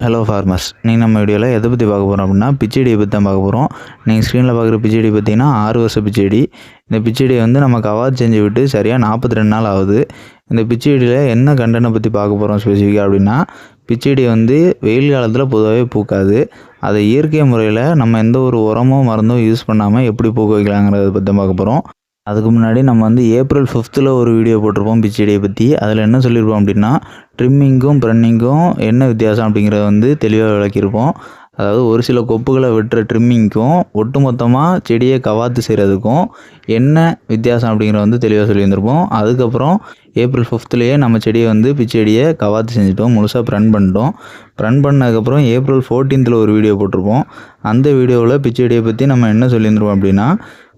Hello farmers நீங்கள் நம்ம வீடியோவில் எதை பற்றி பார்க்க போகிறோம் அப்படின்னா பிச்சடியை பற்றி தான் பார்க்க போகிறோம் நீங்கள் ஸ்க்ரீனில் பார்க்குற பிச்சடி பார்த்தீங்கன்னா ஆறு வருஷம் பிச்சடி இந்த பிச்சடியை வந்து நம்ம கவாத் செஞ்சு விட்டு சரியாக நாற்பத்தி ரெண்டு நாள் ஆகுது. இந்த பிச்சடியில் என்ன கண்டனை பற்றி பார்க்க போகிறோம் ஸ்பெசிஃபிக்காக அப்படின்னா பிச்சடி வந்து வெயில் காலத்தில் பொதுவாகவே பூக்காது. அதை இயற்கை முறையில் நம்ம எந்த ஒரு உரமோ மருந்தோ யூஸ் பண்ணாமல் எப்படி பூக்க வைக்கலாங்கிறத பற்றி தான் பார்க்க போகிறோம் அதுக்கு முன்னாடி நம்ம வந்து ஏப்ரல் ஃபிஃப்த்தில் ஒரு வீடியோ போட்டிருப்போம் பிச்செடியை பற்றி அதில் என்ன சொல்லியிருப்போம் அப்படின்னா ட்ரிம்மிங்கும் ப்ரன்னிங்கும் என்ன வித்தியாசம் அப்படிங்கிறத வந்து தெளிவாக விளக்கியிருப்போம். அதாவது ஒரு சில கொப்புகளை வெட்டுற ட்ரிம்மிங்க்கும் ஒட்டுமொத்தமாக செடியை கவாத்து செய்கிறதுக்கும் என்ன வித்தியாசம் அப்படிங்கிறத வந்து தெளிவாக சொல்லியிருந்திருப்போம். அதுக்கப்புறம் ஏப்ரல் ஃபிஃப்த்லேயே நம்ம செடியை வந்து பிச்செடியை கவாத்து செஞ்சுட்டோம். முழுசாக ப்ரன் பண்ணிட்டோம். ப்ரன் பண்ணதுக்கப்புறம் ஏப்ரல் ஃபோர்டீன்த்தில் ஒரு வீடியோ போட்டிருப்போம். அந்த வீடியோவில் பிச்செடியை பற்றி நம்ம என்ன சொல்லியிருந்துருவோம் அப்படின்னா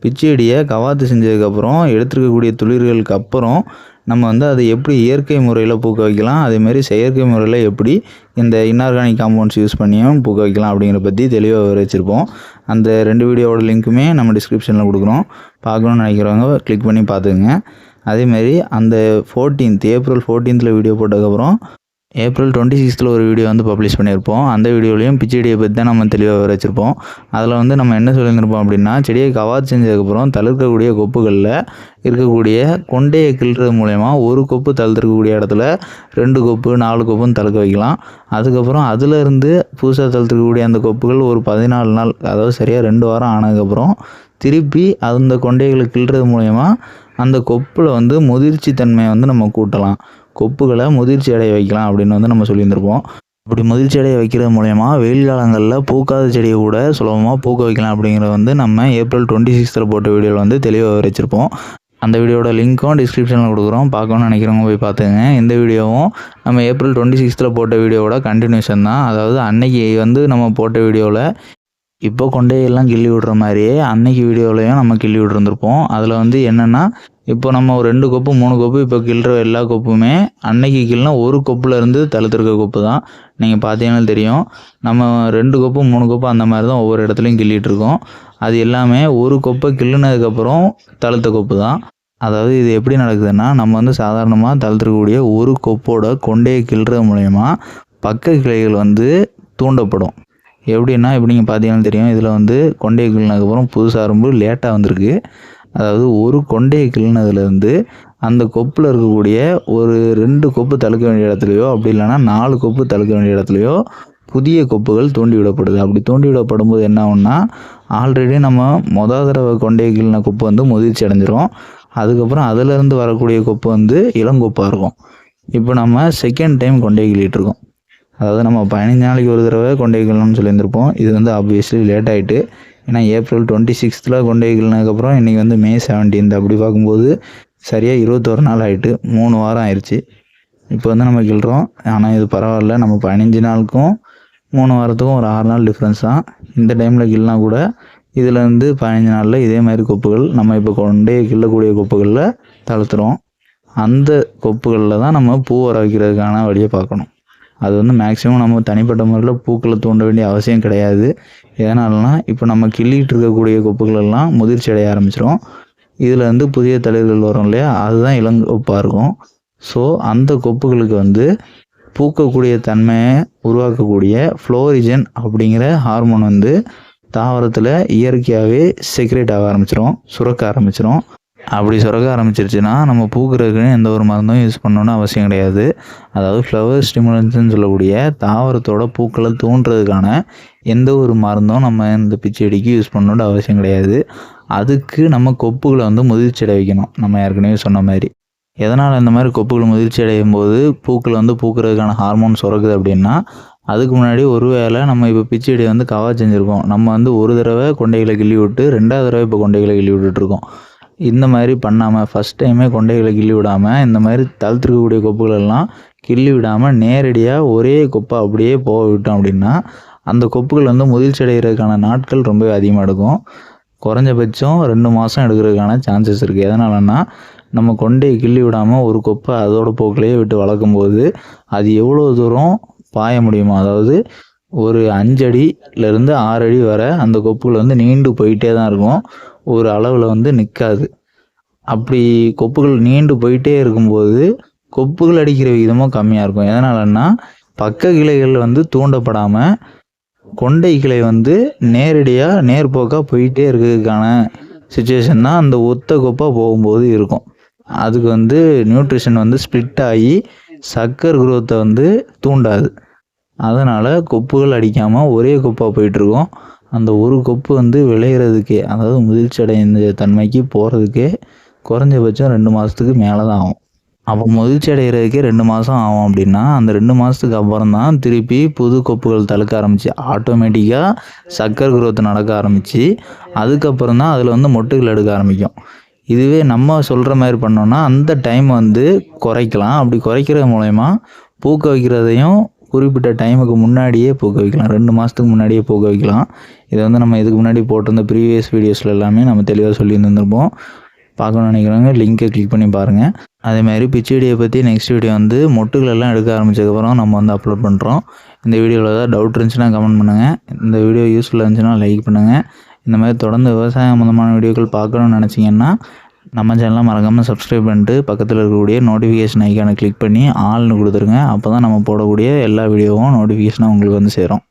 பிச்செடியை கவாத்து செஞ்சதுக்கப்புறம் எடுத்துருக்கக்கூடிய துளிர்களுக்கு அப்புறம் நம்ம வந்து அதை எப்படி இயற்கை முறையில் பூக்க வைக்கலாம் அதேமாரி செயற்கை முறையில் எப்படி இந்த இன்ஆர்கானிக் காம்பவுண்ட்ஸ் யூஸ் பண்ணியும் பூக்க வைக்கலாம் அப்படிங்கிற பற்றி தெளிவாக விவரிச்சிருப்போம். அந்த ரெண்டு வீடியோவோட லிங்க்குமே நம்ம டிஸ்கிரிப்ஷனில் கொடுக்குறோம். பார்க்கணுன்னு நினைக்கிறவங்க கிளிக் பண்ணி பார்த்துக்குங்க. அதேமாரி அந்த ஃபோர்டீன்த் ஏப்ரல் ஃபோர்டீன்த்தில் வீடியோ போட்டதுக்கப்புறம் ஏப்ரல் டுவெண்ட்டி சிக்ஸ்த்தில் ஒரு வீடியோ வந்து பப்ளிஷ் பண்ணியிருப்போம். அந்த வீடியோலையும் பிச்செடியை பற்றி தான் நம்ம தெளிவாக வரைச்சிருப்போம் அதில் வந்து நம்ம என்ன சொல்லியிருந்திருப்போம் அப்படின்னா செடியை கவாத் செஞ்சதுக்கப்புறம் தளிர்க்கக்கூடிய கொப்புகளில் இருக்கக்கூடிய கொண்டையை கிள்றது மூலயமா ஒரு கொப்பு தளர்த்துருக்கக்கூடிய இடத்துல ரெண்டு கொப்பு நாலு கொப்புன்னு தழுக்க வைக்கலாம். அதுக்கப்புறம் அதிலிருந்து புதுசாக தளர்த்துக்கக்கூடிய அந்த கொப்புகள் ஒரு பதினாலு நாள் அதாவது சரியாக ரெண்டு வாரம் ஆனதுக்கப்புறம் திருப்பி அந்த கொண்டைகளை கிள்றது மூலயமா அந்த கொப்பில் வந்து முதிர்ச்சி தன்மையை வந்து நம்ம கூட்டலாம். கொப்புகளை முதிர்ச்சி அடைய வைக்கலாம் அப்படின்னு வந்து நம்ம சொல்லியிருந்திருப்போம். அப்படி முதிர்ச்சி அடைய வைக்கிறது மூலயமா வெயில் காலங்களில் பூக்காத செடியை கூட சுலபமாக பூக்க வைக்கலாம் அப்படிங்கிறத வந்து நம்ம ஏப்ரல் டுவெண்ட்டி சிக்ஸ்த்தில் போட்ட வீடியோவில் வந்து தெளிவாக வரைச்சிருப்போம் அந்த வீடியோட லிங்க்கும் டிஸ்கிரிப்ஷனில் கொடுக்குறோம். பார்க்கணும்னு நினைக்கிறவங்க போய் பார்த்துங்க. இந்த வீடியோவும் நம்ம ஏப்ரல் டுவெண்ட்டி சிக்ஸ்த்தில் போட்ட வீடியோவோட கண்டினியூஷன் தான். அதாவது அன்னைக்கு வந்து நம்ம போட்ட வீடியோவில் இப்போ கொண்டே எல்லாம் கிள்ளி விடுற மாதிரியே அன்னைக்கு வீடியோலையும் நம்ம கிள்ளி விட்டுருந்துருப்போம். அதில் வந்து என்னென்னா இப்போ நம்ம ஒரு ரெண்டு கொப்பு மூணு கொப்பு இப்போ கிள்ளுற எல்லா கொப்புமே அன்னைக்கு கிள்னா ஒரு கொப்பில் இருந்து தழுத்துருக்க கொப்பு தான். நீங்கள் பார்த்தீங்கன்னா தெரியும். நம்ம ரெண்டு கொப்பு மூணு கொப்பு அந்த மாதிரி தான் ஒவ்வொரு இடத்துலையும் கிள்ளிட்டு இருக்கோம். அது எல்லாமே ஒரு கொப்பை கிள்ளுனதுக்கப்புறம் தழுத்த கொப்பு தான். அதாவது இது எப்படி நடக்குதுன்னா நம்ம வந்து சாதாரணமாக தழுத்துருக்கக்கூடிய ஒரு கொப்போட கொண்டையை கிள்றது மூலயமா பக்க கிளைகள் வந்து தூண்டப்படும். எப்படின்னா இப்போ நீங்கள் பார்த்தீங்கன்னா தெரியும் இதில் வந்து கொண்டையை கிள்னதுக்கப்புறம் புதுசாக அரும்பு லேட்டாக வந்திருக்கு. அதாவது ஒரு கொண்டையை கிள்ளினதுலேருந்து அந்த கொப்பில் இருக்கக்கூடிய ஒரு ரெண்டு கொப்பு தழுக்க வேண்டிய இடத்துலையோ அப்படி இல்லைன்னா நாலு கொப்பு தழுக்க வேண்டிய இடத்துலையோ புதிய கொப்புகள் தூண்டி விடப்படுது அப்படி தூண்டி விடப்படும் போது என்ன ஆகும்னா ஆல்ரெடி நம்ம மொதல் தடவை கொண்டையை கிள்ளின கொப்பு வந்து முதிர்ச்சி அடைஞ்சிரும். அதுக்கப்புறம் அதிலேருந்து வரக்கூடிய கொப்பு வந்து இளங்கொப்பாக இருக்கும். இப்போ நம்ம செகண்ட் டைம் கொண்டே கிள்ளிகிட்ருக்கோம் அதாவது நம்ம பதினஞ்சு நாளைக்கு ஒரு தடவை கொண்டை கிள்ளணும்னு சொல்லியிருந்திருப்போம். இது வந்து ஆப்வியஸ்லி லேட் ஆகிட்டு ஏன்னா ஏப்ரல் டுவெண்ட்டி சிக்ஸ்த்தில் கொண்டு கிள்னதுக்கப்புறம் இன்றைக்கி வந்து மே செவன்டீன்த். அப்படி பார்க்கும்போது சரியாக இருபத்தோரு நாள் ஆகிட்டு மூணு வாரம் ஆயிடுச்சு இப்போ வந்து நம்ம கிள்றோம். ஆனால் இது பரவாயில்ல. நம்ம பதினஞ்சு நாளுக்கும் மூணு வாரத்துக்கும் ஒரு ஆறு நாள் டிஃப்ரென்ஸ் தான். இந்த டைமில் கிள்னா கூட இதில் வந்து பதினஞ்சு நாளில் இதே மாதிரி கொப்புகள் நம்ம இப்போ கொண்டே கிள்ளக்கூடிய கொப்புகளில் தளர்த்துறோம். அந்த கொப்புகளில் தான் நம்ம பூ வர வைக்கிறதுக்கான வழியை பார்க்கணும். அது வந்து மேக்ஸிமம் நம்ம தனிப்பட்ட முறையில் பூக்களை தூண்ட வேண்டிய அவசியம் கிடையாது. எதனாலனா இப்போ நம்ம கிள்ளிகிட்டு இருக்கக்கூடிய கொப்புகளெல்லாம் முதிர்ச்சி அடைய ஆரம்பிச்சிடும் இதில் வந்து புதிய தளிர்கள் வரும் இல்லையா? அதுதான் இளங்கொப்பாக இருக்கும். ஸோ அந்த கொப்புகளுக்கு வந்து பூக்கக்கூடிய தன்மையை உருவாக்கக்கூடிய ஃப்ளோரிஜன் அப்படிங்கிற ஹார்மோன் வந்து தாவரத்தில் இயற்கையாகவே செக்ரேட் ஆக ஆரம்பிச்சிடும் சுரக்க ஆரம்பிச்சிடும் அப்படி சுரக்க ஆரம்பிச்சிருச்சுன்னா நம்ம பூக்கிறதுக்குன்னு எந்த ஒரு மருந்தும் யூஸ் பண்ணணும்னு அவசியம் கிடையாது. அதாவது ஃப்ளவர் ஸ்டிமுலன்ஸ்னு சொல்லக்கூடிய தாவரத்தோட பூக்களை தூண்டுறதுக்கான எந்த ஒரு மருந்தும் நம்ம இந்த பிச்செடிக்கு யூஸ் பண்ணணுன்ற அவசியம் கிடையாது. அதுக்கு நம்ம கொப்புகளை வந்து முதிர்ச்சி வைக்கணும். நம்ம ஏற்கனவே சொன்ன மாதிரி. எதனால் இந்த மாதிரி கொப்புகள் முதிர்ச்சி அடையும் போது பூக்கள் வந்து பூக்கிறதுக்கான ஹார்மோன் சுரக்குது அப்படின்னா அதுக்கு முன்னாடி ஒரு வேளை நம்ம இப்போ பிச்செடி வந்து கவா செஞ்சுருக்கோம். நம்ம வந்து ஒரு தடவை கொண்டைகளை கிள்ளி விட்டு ரெண்டாவது தடவை இப்போ கொண்டைகளை கிள்ளி விட்டுட்ருக்கோம் இந்த மாதிரி பண்ணாமல் ஃபஸ்ட் டைமே கொண்டைகளை கிள்ளி விடாமல் இந்த மாதிரி தளர்த்துருக்கக்கூடிய கொப்புகளெல்லாம் கிள்ளி விடாமல் நேரடியாக ஒரே கொப்பை அப்படியே போக விட்டோம் அப்படின்னா அந்த கொப்புகள் வந்து முதிர்ச்சி அடைகிறதுக்கான நாட்கள் ரொம்பவே அதிகமாக எடுக்கும். குறைஞ்சபட்சம் ரெண்டு மாதம் எடுக்கிறதுக்கான சான்சஸ் இருக்குது எதனாலன்னா நம்ம கொண்டையை கிள்ளி விடாமல் ஒரு கொப்பை அதோட போக்கிலேயே விட்டு வளர்க்கும்போது அது எவ்வளோ தூரம் பாய முடியுமோ அதாவது ஒரு அஞ்சடியிலேருந்து ஆறு அடி வர அந்த கொப்புகள் வந்து நீண்டு போயிட்டே தான் இருக்கும். ஒரு அளவில் வந்து நிற்காது அப்படி கொப்புகள் நீண்டு போயிட்டே இருக்கும்போது கொப்புகள் அடிக்கிற விகிதமும் கம்மியாக இருக்கும். எதனாலன்னா பக்க கிளைகள் வந்து தூண்டப்படாமல் கொண்டை கிளை வந்து நேரடியாக நேர்போக்காக போயிட்டே இருக்கிறதுக்கான சுச்சுவேஷன் தான் அந்த ஒத்த கொப்பாக போகும்போது இருக்கும். அதுக்கு வந்து நியூட்ரிஷன் வந்து ஸ்ப்ளிட் ஆகி சக்கர் குரோத்தை வந்து தூண்டாது. அதனால் கொப்புகள் அடிக்காமல் ஒரே கொப்பாக போயிட்டுருக்கும் அந்த ஒரு கொப்பு வந்து விளையிறதுக்கே அதாவது முதிர்ச்சி அடைந்த தன்மைக்கு போகிறதுக்கே குறைஞ்சபட்சம் ரெண்டு மாதத்துக்கு மேலே தான் ஆகும். அப்போ முதிர்ச்சி அடைகிறதுக்கே ரெண்டு மாதம் ஆகும் அப்படின்னா அந்த ரெண்டு மாதத்துக்கு அப்புறம் தான் திருப்பி புது கொப்புகள் தழுக்க ஆரம்பிச்சு ஆட்டோமேட்டிக்காக சக்கர் குரோத் நடக்க ஆரம்பித்து அதுக்கப்புறம் தான் அதில் வந்து மொட்டுகள் எடுக்க ஆரம்பிக்கும். இதுவே நம்ம சொல்கிற மாதிரி பண்ணோன்னா அந்த டைம் வந்து குறைக்கலாம். அப்படி குறைக்கிறது மூலயமா பூக்க வைக்கிறதையும் குறிப்பிட்ட டைமுக்கு முன்னாடியே போக வைக்கலாம். ரெண்டு மாதத்துக்கு முன்னாடியே போக வைக்கலாம். இதை வந்து நம்ம இதுக்கு முன்னாடி போட்டிருந்த ப்ரீவியஸ் வீடியோஸில் எல்லாமே நம்ம தெளிவாக சொல்லி இருந்திருப்போம் பார்க்கணும்னு நினைக்கிறவங்க லிங்கை கிளிக் பண்ணி பாருங்கள் அதே மாதிரி பற்றி நெக்ஸ்ட் வீடியோ வந்து மொட்டுகள் எல்லாம் எடுக்க ஆரம்பிச்சதுக்கப்புறம் நம்ம வந்து அப்லோட் பண்ணுறோம் இந்த வீடியோவில் ஏதாவது டவுட் இருந்துச்சுன்னா கமெண்ட் பண்ணுங்கள் இந்த வீடியோ யூஸ்ஃபுல்லாக இருந்துச்சுன்னா லைக் பண்ணுங்கள் இந்த மாதிரி தொடர்ந்து விவசாய சம்மந்தமான வீடியோக்கள் பார்க்கணும்னு நினச்சிங்கன்னா நம்ம சேனலை மறக்காமல் சப்ஸ்கிரைப் பண்ணிட்டு பக்கத்தில் இருக்கக்கூடிய நோட்டிஃபிகேஷன் ஐக்கானை கிளிக் பண்ணி ஆள்னு கொடுத்துருங்க. அப்போ தான் நம்ம போடக்கூடிய எல்லா வீடியோவும் நோட்டிஃபிகேஷனாக உங்களுக்கு வந்து சேரும்.